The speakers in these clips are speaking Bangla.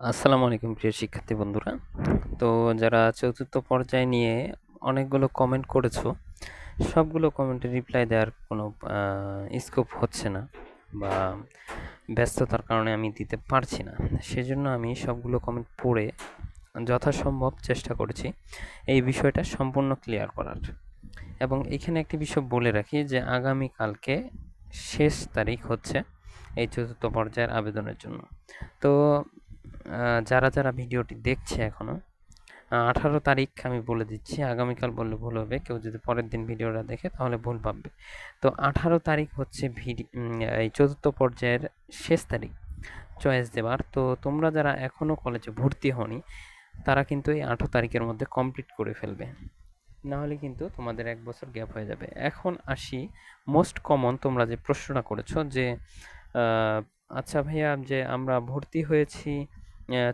আসসালামু আলাইকুম প্রিয় শিক্ষার্থী বন্ধুরা। তো যারা চতুর্থ পর্যায় নিয়ে অনেকগুলো কমেন্ট করেছ, সবগুলো কমেন্টে রিপ্লাই দেওয়ার কোনো স্কোপ হচ্ছে না বা ব্যস্ততার কারণে আমি দিতে পারছি না। সেজন্য আমি সবগুলো কমেন্ট পড়ে যথাসম্ভব চেষ্টা করেছি এই বিষয়টা সম্পূর্ণ ক্লিয়ার করার। এবং এখানে একটি বিষয় বলে রাখি যে আগামীকালকে শেষ তারিখ হচ্ছে এই চতুর্থ পর্যায়ের আবেদনের জন্য। তো যারা যারা ভিডিওটি দেখছে এখনও আঠারো তারিখ আমি বলে দিচ্ছি, আগামীকাল বললে ভুল হবে, কেউ যদি পরের দিন ভিডিওটা দেখে তাহলে ভুল পাবে। তো আঠারো তারিখ হচ্ছে এই চতুর্থ পর্যায়ের শেষ তারিখ, চয়েস দেওয়ার তো তোমরা যারা এখনও কলেজে ভর্তি হনি তারা কিন্তু এই আঠারো তারিখের মধ্যে কমপ্লিট করে ফেলবে। নাহলে কিন্তু তোমাদের এক বছর গ্যাপ হয়ে যাবে। এখন আসি মোস্ট কমন তোমরা যে প্রশ্নটা করেছ যে আচ্ছা ভাইয়া যে আমরা ভর্তি হয়েছি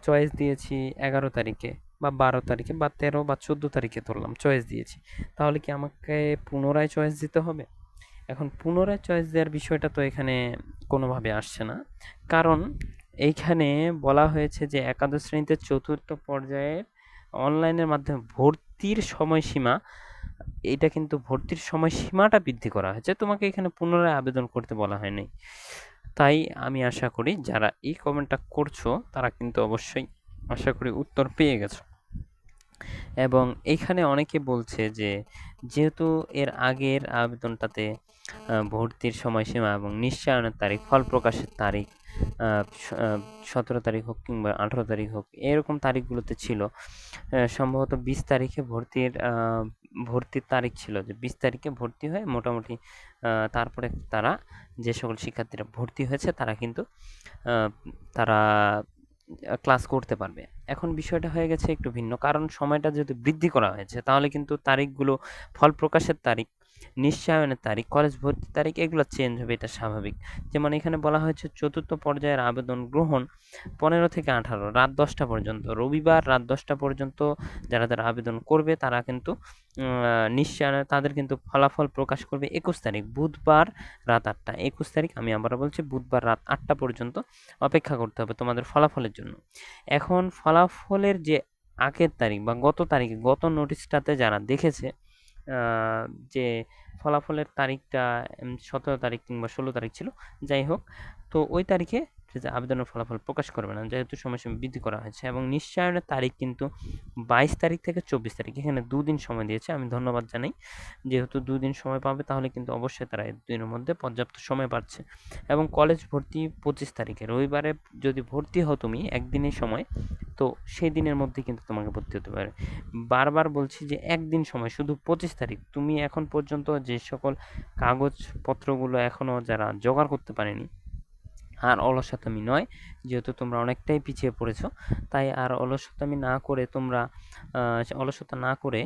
চয়েস দিয়েছি এগারো তারিখে বা বারো তারিখে বা তেরো বা চোদ্দ তারিখে ধরলাম চয়েস দিয়েছি। তাহলে কি আমাকে পুনরায় চয়েস দিতে হবে? এখন পুনরায় চয়েস দেওয়ার বিষয়টা তো এখানে কোনোভাবে আসছে না। কারণ এইখানে বলা হয়েছে যে একাদশ শ্রেণীতে চতুর্থ পর্যায়ের অনলাইনের মাধ্যমে ভর্তির সময়সীমা, এটা কিন্তু ভর্তির সময়সীমাটা বৃদ্ধি করা হয়েছে। তোমাকে এখানে পুনরায় আবেদন করতে বলা হয়নি। তাই আমি আশা করি যারা এই কমেন্টটা করছ, তারা কিন্তু অবশ্যই আশা করি উত্তর পেয়ে গেছো। এবং এইখানে অনেকে বলছে যে, যেহেতু এর আগের আবেদনটাতে ভর্তির সময়সীমা এবং নিশ্চয়নের তারিখ, ফল প্রকাশের তারিখ সতেরো তারিখ হোক কিংবা আঠেরো তারিখ হোক, এরকম তারিখগুলোতে ছিল। সম্ভবত বিশ তারিখে ভর্তির ভর্তির তারিখ ছিল যে, বিশ তারিখে ভর্তি হয়ে মোটামুটি তারপরে তারা যে সকল শিক্ষার্থীরা ভর্তি হয়েছে, তারা কিন্তু তারা ক্লাস করতে পারবে। এখন বিষয়টা হয়ে গেছে একটু ভিন্ন। কারণ সময়টা যদি বৃদ্ধি করা হয়েছে, তাহলে কিন্তু তারিখগুলো ফল প্রকাশের তারিখ নিশ্চয়নের তারিখ কলেজ ভর্তির তারিখ, এগুলো চেঞ্জ হবে, এটা স্বাভাবিক। যেমন এখানে বলা হয়েছে চতুর্থ পর্যায়ের আবেদন গ্রহণ পনেরো থেকে আঠারো, রাত দশটা পর্যন্ত। রবিবার রাত দশটা পর্যন্ত যারা যারা আবেদন করবে, তারা কিন্তু নিশ্চয় তাদের কিন্তু ফলাফল প্রকাশ করবে একুশ তারিখ, বুধবার রাত আটটা। একুশ তারিখ আমি আবার বলছি, বুধবার রাত আটটা পর্যন্ত অপেক্ষা করতে হবে তোমাদের ফলাফলের জন্য। এখন ফলাফলের যে আগের তারিখ বা গত তারিখে, গত নোটিশটাতে যারা দেখেছে যে ফলাফলের তারিখটা সতেরো তারিখ কিংবা ষোলো তারিখ ছিল যাই হোক। তো ওই তারিখে যে আবেদনের ফলাফল প্রকাশ করবে না, যেহেতু সময়সীমা বৃদ্ধি করা হয়েছে এবং নিশ্চয়নের তারিখ কিন্তু বাইশ তারিখ থেকে চব্বিশ তারিখ, এখানে দুদিন সময় দিয়েছে, আমি ধন্যবাদ জানাই। যেহেতু দুদিন সময় পাবে, তাহলে কিন্তু অবশ্যই তারা এই দুদিনের মধ্যে পর্যাপ্ত সময় পাচ্ছে। এবং কলেজ ভর্তি পঁচিশ তারিখে, রবিবারে যদি ভর্তি হও তুমি একদিনের সময়, তো সেই দিনের মধ্যে কিন্তু তোমাকে ভর্তি হতে পারে। বারবার বলছি যে একদিন সময়, শুধু পঁচিশ তারিখ, তুমি এখন পর্যন্ত যে সকল কাগজপত্রগুলো এখনও যারা জোগাড় করতে পারেনি আর অলসতামি নয়, যেহেতু তোমরা অনেকটাই পিছিয়ে পড়েছো। তাই আর অলসতামি না করে তোমরা অলসতা না করে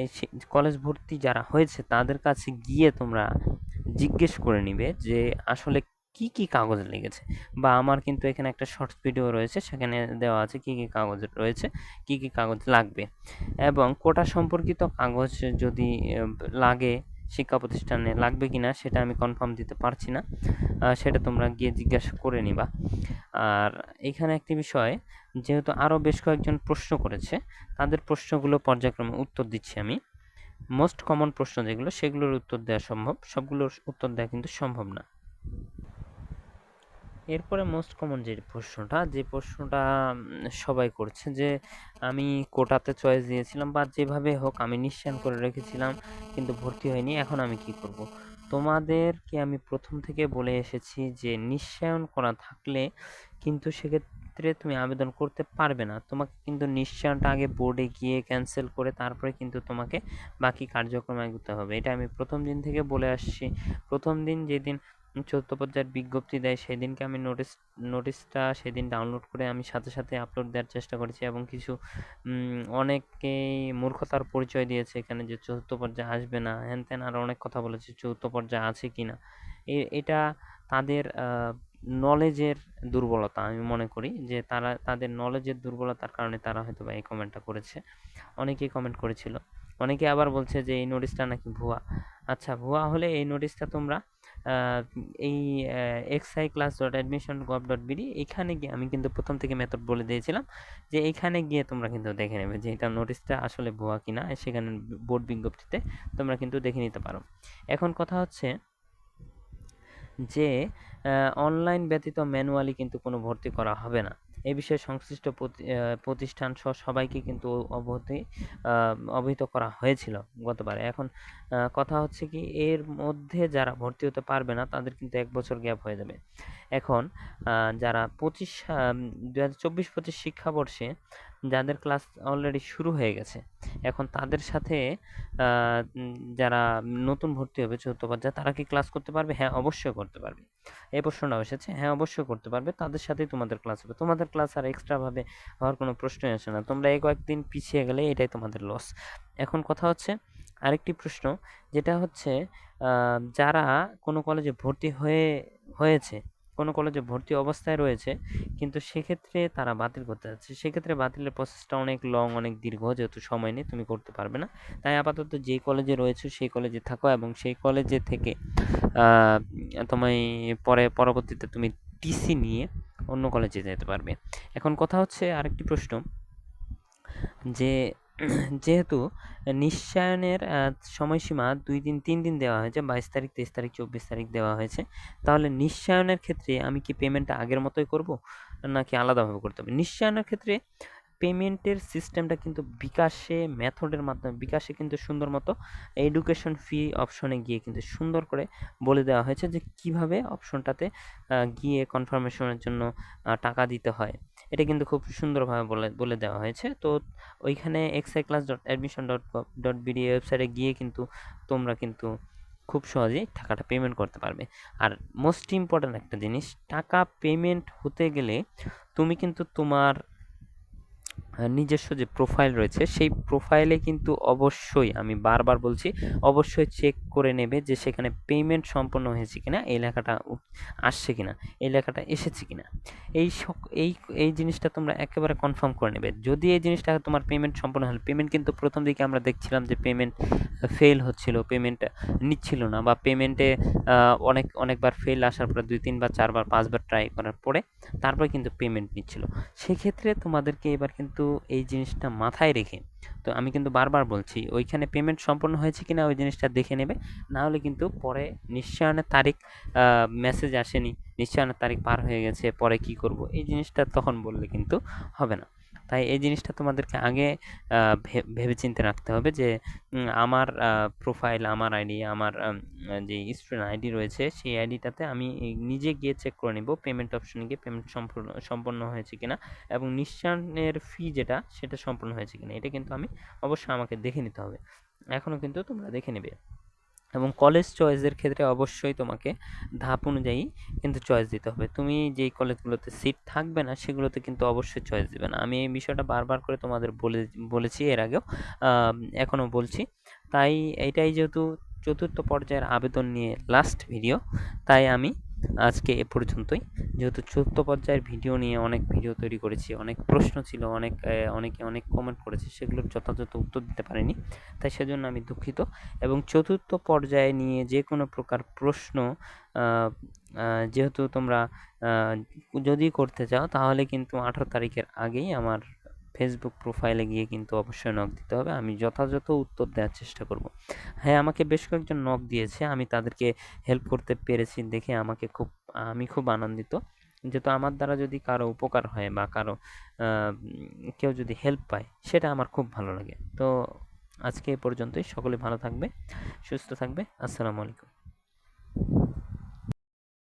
এই কলেজ ভর্তি যারা হয়েছে, তাদের কাছে গিয়ে তোমরা জিজ্ঞেস করে নিবে যে, আসলে কি কি কাগজ লেগেছে? বা আমার কিন্তু এখানে একটা শর্টস ভিডিও রয়েছে, সেখানে দেওয়া আছে কি কি কাগজ রয়েছে, কি কি কাগজ লাগবে। এবং কোটা সম্পর্কিত কাগজ যদি লাগে শিক্ষা প্রতিষ্ঠানে লাগবে কিনা সেটা আমি কনফার্ম দিতে পারছি না। সেটা তোমরা গিয়ে জিজ্ঞাসা করে নিবা। আর এখানে একটি বিষয়, যেহেতু আরও বেশ কয়েকজন প্রশ্ন করেছে, তাদের প্রশ্নগুলো পর্যায়ক্রমে উত্তর দিচ্ছি আমি। মোস্ট কমন প্রশ্ন যেগুলো, সেগুলোর উত্তর দেওয়া সম্ভব। সবগুলোর উত্তর দেওয়া কিন্তু সম্ভব না। এরপরে মোস্ট কমন যে প্রশ্নটা যে প্রশ্নটা সবাই করছে যে, আমি কোটাতে চয়েস দিয়েছিলাম বা যেভাবে হোক আমি নিশ্চয়ন করে রেখেছিলাম, কিন্তু ভর্তি হয়নি, এখন আমি কি করব। তোমাদেরকে আমি প্রথম থেকে বলে এসেছি যে, নিশ্চয়ন করা থাকলে কিন্তু সেক্ষেত্রে তুমি আবেদন করতে পারবে না। তোমাকে কিন্তু নিশ্চয়নটা আগে বোর্ডে গিয়ে ক্যান্সেল করে তারপরে কিন্তু তোমাকে বাকি কার্যক্রম এগোতে হবে। এটা আমি প্রথম দিন থেকে বলে আসছি। প্রথম দিন যেদিন চতুর্থ পর্যায়ের বিজ্ঞপ্তি দেয়, সেদিনকে আমি নোটিস নোটিশটা সেদিন ডাউনলোড করে আমি সাথে সাথে আপলোড দেওয়ার চেষ্টা করেছি এবং কিছু অনেকেই মূর্খতার পরিচয় দিয়েছে এখানে যে চতুর্থ পর্যায়ে আসবে না। হ্যান ত্যান আরও অনেক কথা বলেছে চতুর্থ পর্যায়ে আছে কি না এটা তাদের নলেজের দুর্বলতা আমি মনে করি যে তারা, তাদের নলেজের দুর্বলতার কারণে তারা হয়তো বা এই কমেন্টটা করেছে। অনেকেই কমেন্ট করেছিল। অনেকে আবার বলছে যে এই নোটিশটা নাকি ভুয়া। আচ্ছা ভুয়া হলে এই নোটিশটা তোমরা এই XI class dot admission gov dot BD এখানে গিয়ে আমি কিন্তু প্রথম থেকে মেথড বলে দিয়েছিলাম যে এখানে গিয়ে তোমরা কিন্তু দেখে নেবে যে এটা নোটিশটা আসলে ভুয়া কিনা, সেখানে বোর্ড বিজ্ঞপ্তিতে তোমরা কিন্তু দেখে নিতে পারো। এখন কথা হচ্ছে যে অনলাইন ব্যতীত ম্যানুয়ালি কিন্তু কোনো ভর্তি করা হবে না। এ বিষয়ে সংশ্লিষ্ট প্রতিষ্ঠান সহ সবাইকে কিন্তু অবধি অবহিত করা হয়েছিল গতবার। এখন কথা হচ্ছে কি, এর মধ্যে যারা ভর্তি হতে পারবে না, তাদের কিন্তু এক বছর গ্যাপ হয়ে যাবে। এখন যারা পঁচিশ দু হাজার চব্বিশ পঁচিশ শিক্ষাবর্ষে যাদের ক্লাস অলরেডি শুরু হয়ে গেছে, এখন তাদের সাথে যারা নতুন ভর্তি হবে চতুর্থ পর্যায়ে, তারা কি ক্লাস করতে পারবে? হ্যাঁ অবশ্যই করতে পারবে। এই প্রশ্নটা এসেছে। হ্যাঁ অবশ্যই করতে পারবে। তাদের সাথেই তোমাদের ক্লাস হবে। তোমাদের ক্লাস আর এক্সট্রা ভাবে হওয়ার কোনো প্রশ্নই আসে না। তোমরা এই কয়েকদিন পিছিয়ে গেলে এটাই তোমাদের লস এখন কথা হচ্ছে আরেকটি প্রশ্ন, যেটা হচ্ছে যারা কোনো কলেজে ভর্তি হয়ে, হয়েছে কোনো কলেজে ভর্তি অবস্থায় রয়েছে, কিন্তু সেক্ষেত্রে তারা বাতিল করতে যাচ্ছে। সেক্ষেত্রে বাতিলের প্রসেসটা অনেক লং অনেক দীর্ঘ, যেহেতু সময় নেই, তুমি করতে পারবে না। তাই আপাতত যেই কলেজে রয়েছে, সেই কলেজে থাকো এবং সেই কলেজে থেকে তোমায় পরে, পরবর্তীতে তুমি টিসি নিয়ে অন্য কলেজে যেতে পারবে। এখন কথা হচ্ছে আরেকটি প্রশ্ন, যে যেহেতু নিশ্চয়নের সময়সীমা দুই দিন, তিন দিন দেওয়া হয়েছে, বাইশ তারিখ, তেইশ তারিখ, চব্বিশ তারিখ দেওয়া হয়েছে, তাহলে নিশ্চয়নের ক্ষেত্রে আমি কি পেমেন্টটা আগের মতোই করব, নাকি আলাদাভাবে করতে হবে? নিশ্চয়নের ক্ষেত্রে পেমেন্টের সিস্টেমটা কিন্তু বিকাশে মেথডের মাধ্যমে, বিকাশে কিন্তু সুন্দর মতো এডুকেশন ফি অপশনে গিয়ে কিন্তু সুন্দর করে বলে দেওয়া হয়েছে যে কীভাবে অপশনটাতে গিয়ে কনফার্মেশনের জন্য টাকা দিতে হয়। এটা কিন্তু খুব সুন্দরভাবে বলে বলে দেওয়া হয়েছে। তো ওইখানে XI class dot admission dot dot BD ওয়েবসাইটে গিয়ে কিন্তু তোমরা কিন্তু খুব সহজেই টাকাটা পেমেন্ট করতে পারবে। আর মোস্ট ইম্পর্ট্যান্ট একটা জিনিস, টাকা পেমেন্ট হতে গেলে তুমি কিন্তু তোমার নিজস্ব যে প্রোফাইল রয়েছে, সেই প্রোফাইলে কিন্তু অবশ্যই, আমি বারবার বলছি, অবশ্যই চেক করে নেবে যে সেখানে পেমেন্ট সম্পন্ন হয়েছে কিনা, এই লেখাটা আসছে কিনা, এই লেখাটা এসেছে কিনা। এই এই এই জিনিসটা তোমরা একেবারে কনফার্ম করে নেবে। যদি এই জিনিসটা তোমার পেমেন্ট সম্পন্ন হলো পেমেন্ট কিন্তু প্রথম দিকে আমরা দেখছিলাম যে পেমেন্ট ফেল হচ্ছিল পেমেন্ট নিচ্ছিল না বা পেমেন্টে অনেক, অনেকবার ফেল আসার পরে দুই, তিনবার, চারবার, পাঁচবার ট্রাই করার পরে তারপরে কিন্তু পেমেন্ট নিচ্ছিল। সেক্ষেত্রে তোমাদেরকে এবার এই জিনিসটা মাথায় রেখে, তো আমি কিন্তু বারবার বলছি, ওইখানে পেমেন্ট সম্পন্ন হয়েছে কিনা ওই জিনিসটা দেখে নেবে, না হলে কিন্তু পরে নিশ্চয়নের তারিখ মেসেজ আসেনি নিশ্চয়নের তারিখ পার হয়ে গেছে, পরে কি করব, এই জিনিসটা তখন বললে কিন্তু হবে না। তাই এই জিনিসটা তোমাদেরকে আগে ভেবে চিন্তে রাখতে হবে যে আমার প্রোফাইল আমার আইডি আমার যে স্টুডেন্ট আইডি রয়েছে, সেই আইডিটাতে আমি নিজে গিয়ে চেক করে নিব পেমেন্ট অপশনে গিয়ে পেমেন্ট সম্পূর্ণ, সম্পন্ন হয়েছে কিনা এবং নিঃসানের ফি যেটা, সেটা সম্পূর্ণ হয়েছে কিনা, এটা কিন্তু আমি অবশ্যই আমাকে দেখে নিতে হবে। এখনও কিন্তু তোমরা দেখে নেবে। এবং কলেজ চয়েসের ক্ষেত্রে অবশ্যই তোমাকে ধাপ অনুযায়ী কিন্তু চয়েস দিতে হবে। তুমি যেই কলেজগুলোতে সিট থাকবে না, সেগুলোতে কিন্তু অবশ্যই চয়েস দিবে না। আমি এই বিষয়টা বারবার করে তোমাদের বলে, বলেছি এর আগেও এখনও বলছি। তাই এটাই যেহেতু চতুর্থ পর্যায়ের আবেদন নিয়ে লাস্ট ভিডিও তাই আমি আজকে এ পর্যন্তই। যেহেতু চতুর্থ পর্যায়ের ভিডিও নিয়ে অনেক ভিডিও তৈরি করেছি, অনেক প্রশ্ন ছিল, অনেক অনেকে অনেক কমেন্ট করেছে, সেগুলোর যথাযথ উত্তর দিতে পারিনি। তাই সেজন্য আমি দুঃখিত। এবং চতুর্থ পর্যায়ে নিয়ে যে কোনো প্রকার প্রশ্ন যেহেতু তোমরা যদি করতে চাও, তাহলে কিন্তু আঠারো তারিখের আগেই আমার ফেসবুক প্রোফাইলে গিয়ে কিন্তু অবশ্যই নক দিতে হবে। আমি যথাযথ উত্তর দেওয়ার চেষ্টা করব। হ্যাঁ আমাকে বেশ কয়েকজন নক দিয়েছে। আমি তাদেরকে হেল্প করতে পেরেছি দেখে আমাকে খুব, আমি খুব আনন্দিত। যেহেতু আমার দ্বারা যদি কারও উপকার হয় বা কারও কেউ যদি হেল্প পায়, সেটা আমার খুব ভালো লাগে। তো আজকে এ পর্যন্তই। সকলে ভালো থাকবে, সুস্থ থাকবে। আসসালামু আলাইকুম।